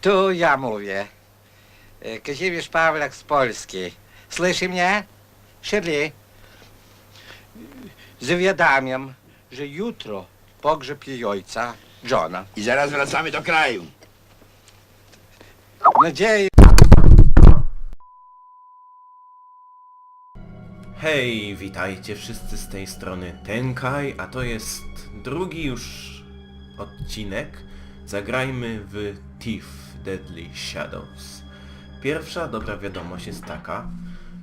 Tu ja mówię. E, Kazimierz Pawlak z Polski. Słyszy mnie? Shirley. Zawiadamiam, że jutro pogrzeb jej ojca, Johna. I zaraz wracamy do kraju. Nadzieję, Hej, witajcie wszyscy z tej strony Tenkaj, a to jest drugi już odcinek. Zagrajmy w Thief Deadly Shadows. Pierwsza dobra wiadomość jest taka,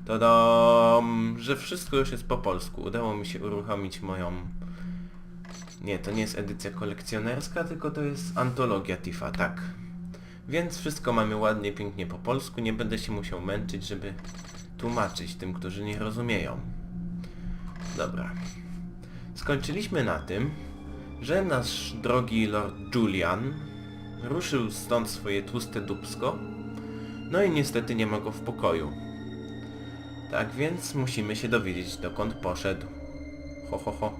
to dom, że wszystko już jest po polsku. Udało mi się uruchomić moją... Nie, to nie jest edycja kolekcjonerska, tylko to jest antologia Tifa, tak. Więc wszystko mamy ładnie, pięknie po polsku, nie będę się musiał męczyć, żeby tłumaczyć tym, którzy nie rozumieją. Dobra. Skończyliśmy na tym, że nasz drogi Lord Julian ruszył stąd swoje tłuste dubsko, no i niestety nie ma go w pokoju. Tak więc musimy się dowiedzieć, dokąd poszedł. Ho, ho, ho.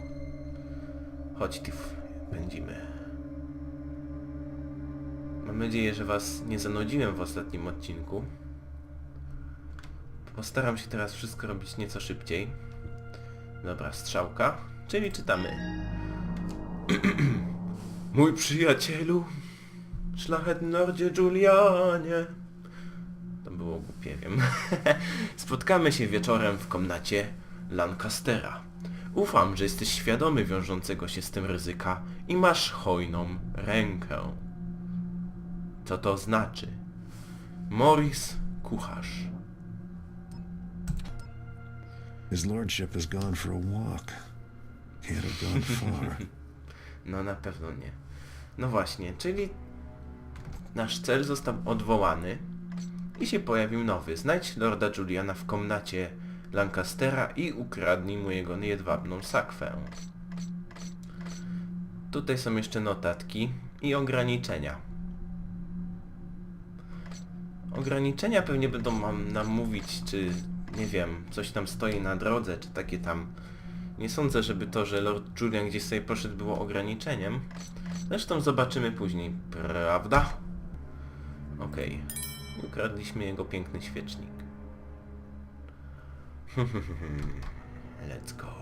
Chodź, Tiff, pędzimy. Mam nadzieję, że was nie zanudziłem w ostatnim odcinku. Postaram się teraz wszystko robić nieco szybciej. Dobra, strzałka. Czyli czytamy. Mój przyjacielu, szlachetny lordzie Julianie. To było głupie, wiem. Spotkamy się wieczorem w komnacie Lancastera. Ufam, że jesteś świadomy wiążącego się z tym ryzyka i masz hojną rękę. Co to znaczy? Morris Kucharz. His lordship has gone for a walk. Can't have gone far. No na pewno nie. No właśnie, czyli nasz cel został odwołany i się pojawił nowy. Znajdź Lorda Juliana w komnacie Lancastera i ukradnij mu jego jedwabną sakwę. Tutaj są jeszcze notatki i ograniczenia. Ograniczenia pewnie będą nam mówić, czy nie wiem, coś tam stoi na drodze, czy takie tam... Nie sądzę, żeby to, że Lord Julian gdzieś sobie poszedł było ograniczeniem. Zresztą zobaczymy później, prawda? Okej. Ukradliśmy jego piękny świecznik. Let's go.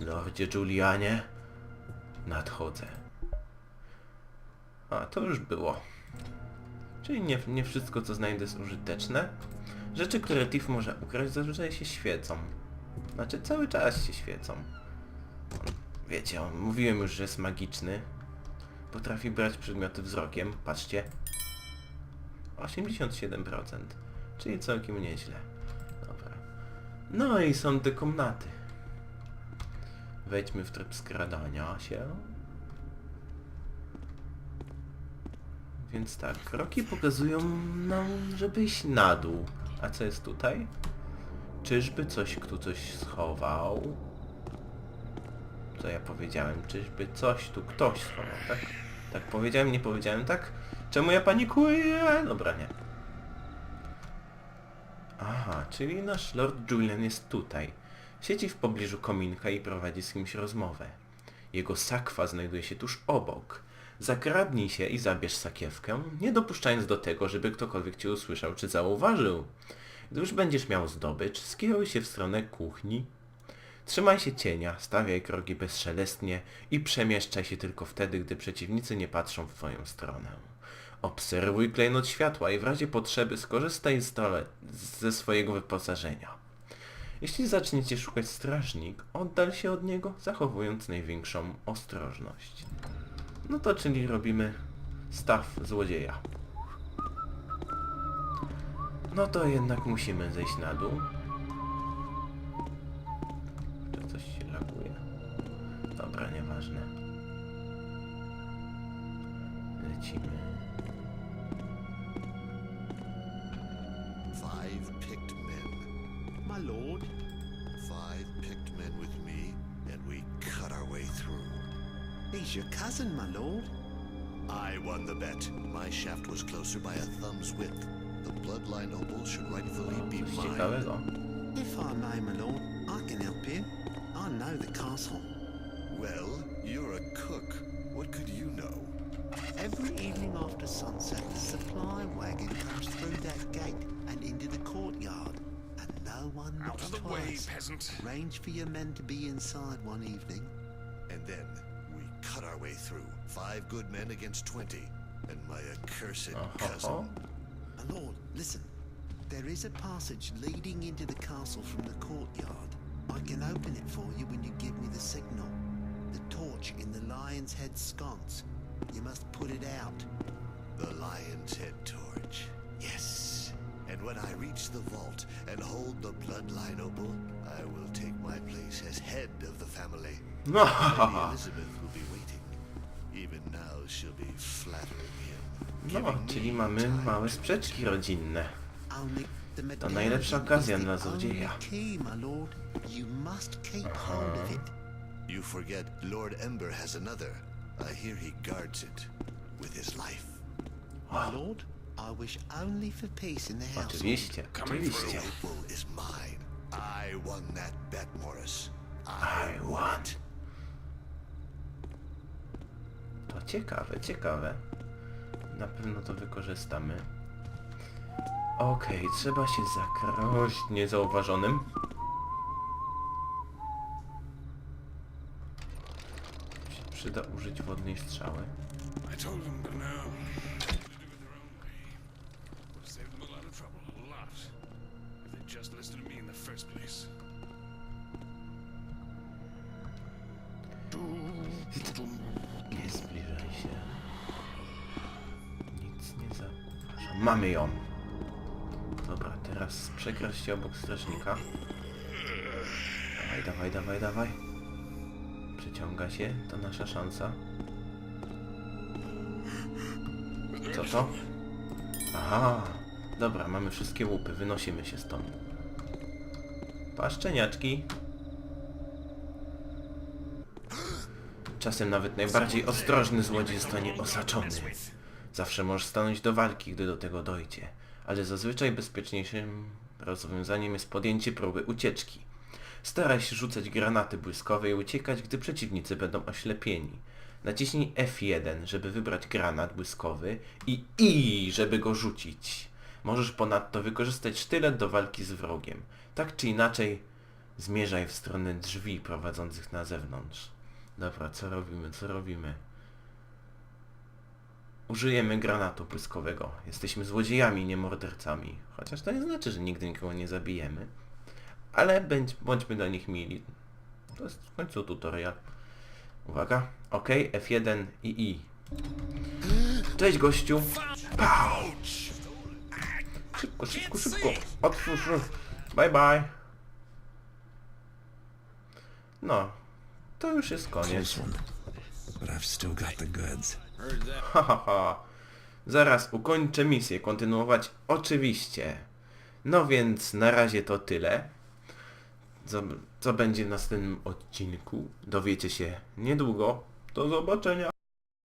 Lordzie Julianie, nadchodzę. A, to już było. Czyli nie, nie wszystko, co znajdę jest użyteczne. Rzeczy, które Tiff może ukraść, zazwyczaj się świecą. Znaczy, cały czas się świecą. Wiecie, mówiłem już, że jest magiczny. Potrafi brać przedmioty wzrokiem. Patrzcie. 87%. Czyli całkiem nieźle. Dobra. No i są te komnaty. Wejdźmy w tryb skradania się. Więc tak, kroki pokazują nam, żeby iść na dół. A co jest tutaj? Czyżby coś tu coś schował? Co ja powiedziałem? Czyżby coś tu ktoś schował, tak? Tak powiedziałem, nie powiedziałem, tak? Czemu ja panikuję? Dobra, nie. Aha, czyli nasz Lord Julian jest tutaj. Siedzi w pobliżu kominka i prowadzi z kimś rozmowę. Jego sakwa znajduje się tuż obok. Zakradnij się i zabierz sakiewkę, nie dopuszczając do tego, żeby ktokolwiek cię usłyszał czy zauważył. Gdy już będziesz miał zdobycz, skieruj się w stronę kuchni. Trzymaj się cienia, stawiaj kroki bezszelestnie i przemieszczaj się tylko wtedy, gdy przeciwnicy nie patrzą w twoją stronę. Obserwuj klejnot światła i w razie potrzeby skorzystaj z dole, ze swojego wyposażenia. Jeśli zaczniecie szukać strażnik, oddal się od niego, zachowując największą ostrożność. No to czyli robimy staw złodzieja. No to jednak musimy zejść na dół. Czy coś się laguje? Dobra, nieważne. Lecimy. Five picked men. My lord, Five picked men with me, and we cut our way through. he's your cousin, my lord. I won the bet. My shaft was closer by a thumb's width. The bloodline opal should rightfully be mine. If I may, my lord, I can help you. I know the castle. Well, you're a cook. What could you know? Every evening after sunset, the supply wagon comes through that gate and into the courtyard. And no one Out looks of the way, twice. peasant. Arrange for your men to be inside one evening. And then we cut our way through. Five good men against twenty. And my accursed cousin. My lord, listen. There is a passage leading into the castle from the courtyard. I can open it for you when you give me the signal. The torch in the lion's head sconce. You must put it out. The lion's head torch. Yes. And when I reach the vault and hold the bloodline opal, I will take my place as head of the family. No, Lady Elizabeth will be waiting. Even now she'll be flattering him. No czyli mamy małe to sprzeczki rodzinne. Medallion najlepsza okazja dla złodzieja. Lord. You forget Lord Ember has another. I hear he guards it with his life. My lord, I wish only for peace in the household. Oczywiście, oczywiście. Is mine. I won that bet, Morris. I won. To ciekawe, ciekawe. Na pewno to wykorzystamy. Okej, trzeba się zakroś niezauważonym. Się przyda użyć wodnej strzały. Mamy ją! Dobra, teraz przekraść się obok strażnika. Dawaj, dawaj, dawaj, dawaj. Przyciąga się, to nasza szansa. Co to? Aha! Dobra, mamy wszystkie łupy, wynosimy się stąd. Paszczeniaczki. Czasem nawet najbardziej ostrożny złodziej zostanie osaczony. Zawsze możesz stanąć do walki, gdy do tego dojdzie, ale zazwyczaj bezpieczniejszym rozwiązaniem jest podjęcie próby ucieczki. Staraj się rzucać granaty błyskowe i uciekać, gdy przeciwnicy będą oślepieni. Naciśnij F1, żeby wybrać granat błyskowy i I, żeby go rzucić. Możesz ponadto wykorzystać sztylet do walki z wrogiem. Tak czy inaczej, zmierzaj w stronę drzwi prowadzących na zewnątrz. Dobra, co robimy, co robimy? Użyjemy granatu błyskowego. Jesteśmy złodziejami, nie mordercami. Chociaż to nie znaczy, że nigdy nikogo nie zabijemy. Ale bądź, bądźmy do nich mili. To jest w końcu tutorial. Uwaga. Ok, F1 i I. Cześć gościu. Pau. Szybko, szybko, szybko. Otwórz. Bye bye. No. To już jest koniec. But I've still got the goods. Ha, ha, ha. Zaraz ukończę misję. Kontynuować oczywiście. No więc na razie to tyle. Co, co będzie w następnym odcinku dowiecie się niedługo. Do zobaczenia.